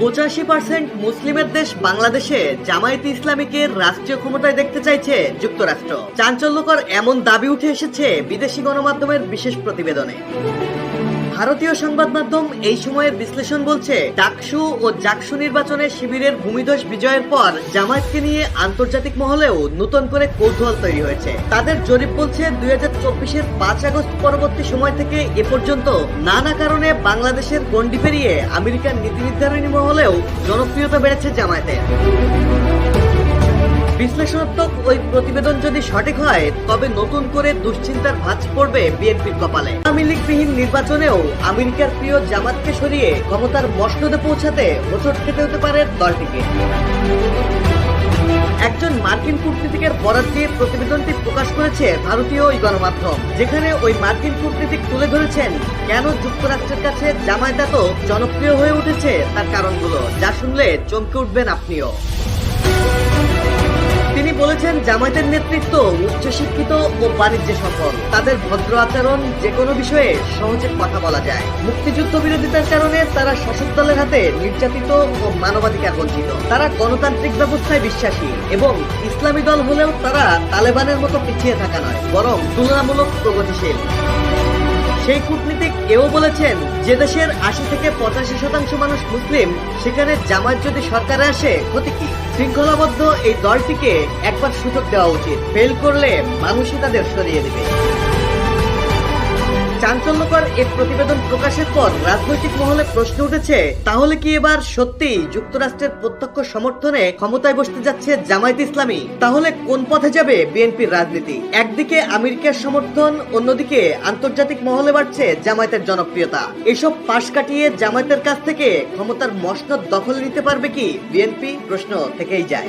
পঁচাশি পার্সেন্ট মুসলিমের দেশ বাংলাদেশে জামায়াতে ইসলামীকে রাষ্ট্রীয় ক্ষমতায় দেখতে চাইছে যুক্তরাষ্ট্র। চাঞ্চল্যকর এমন দাবি উঠে এসেছে বিদেশি গণমাধ্যমের বিশেষ প্রতিবেদনে। ভারতীয় সংবাদ মাধ্যম এই সময়ের বিশ্লেষণ বলছে, ডাকসু ও জাকসু নির্বাচনে শিবিরের ভূমিধস বিজয়ের পর জামায়াতকে নিয়ে আন্তর্জাতিক মহলেও নতুন করে কৌতূহল তৈরি হয়েছে। তাদের জরিপ বলছে, দুই হাজার চব্বিশের পাঁচ আগস্ট পরবর্তী সময় থেকে এ পর্যন্ত নানা কারণে বাংলাদেশের গণ্ডি পেরিয়ে আমেরিকার নীতি নির্ধারণী মহলেও জনপ্রিয়তা বেড়েছে জামায়াতের। বিশ্লেষণাত্মক ওই প্রতিবেদন যদি সঠিক হয়, তবে নতুন করে দুশ্চিন্তার ভাঁজ পড়বে বিএনপির কপালে। আওয়ামী লীগবিহীন নির্বাচনেও আমেরিকার প্রিয় জামাতকে সরিয়ে ক্ষমতার মসনদে পৌঁছাতে হোঁচট খেতে হতে পারে দলটিকে। একজন মার্কিন কূটনীতিকের বরাদ দিয়ে প্রতিবেদনটি প্রকাশ করেছে ভারতীয় ওই গণমাধ্যম, যেখানে ওই মার্কিন কূটনীতিক তুলে ধরেছেন, কেন যুক্তরাষ্ট্রের কাছে জামায়াত এত জনপ্রিয় হয়ে উঠেছে তার কারণগুলো, যা শুনলে চমকে উঠবেন আপনিও। তিনি বলেছেন, জামায়াতের নেতৃত্ব উচ্চশিক্ষিত ও বাণিজ্যে সফল। তাদের ভদ্র আচরণ যে কোনো বিষয়ে সহজে কথা বলা যায়। মুক্তিযুদ্ধ বিরোধিতার কারণে তারা শাসক দলের হাতে নির্যাতিত ও মানবাধিকার বঞ্চিত। তারা গণতান্ত্রিক ব্যবস্থায় বিশ্বাসী এবং ইসলামী দল হলেও তারা তালেবানের মতো পিছিয়ে থাকা নয়, বরং তুলনামূলক প্রগতিশীল। সেই কূটনীতিক এও বলেছেন, যে দেশের আশি থেকে পঁচাশি শতাংশ মানুষ মুসলিম, সেখানে জামায়াত যদি সরকারে আসে, ক্ষতি কি? শৃঙ্খলাবদ্ধ এই দলটিকে একবার সুযোগ দেওয়া উচিত। ফেল করলে মানুষই তাদের সরিয়ে দেবে। চাঞ্চল্যকর এই প্রতিবেদন প্রকাশের পর রাজনৈতিক মহলে প্রশ্ন উঠেছে, তাহলে কি এবার সত্যি যুক্তরাষ্ট্রের প্রত্যক্ষ সমর্থনে ক্ষমতায় বসতে যাচ্ছে জামায়াত ইসলামী? তাহলে কোন পথে যাবে বিএনপির রাজনীতি? একদিকে আমেরিকার সমর্থন, অন্যদিকে আন্তর্জাতিক মহলে বাড়ছে জামায়াতের জনপ্রিয়তা। এসব পাশ কাটিয়ে জামায়াতের কাছ থেকে ক্ষমতার মসনদ দখল নিতে পারবে কি বিএনপি? প্রশ্ন থেকেই যায়।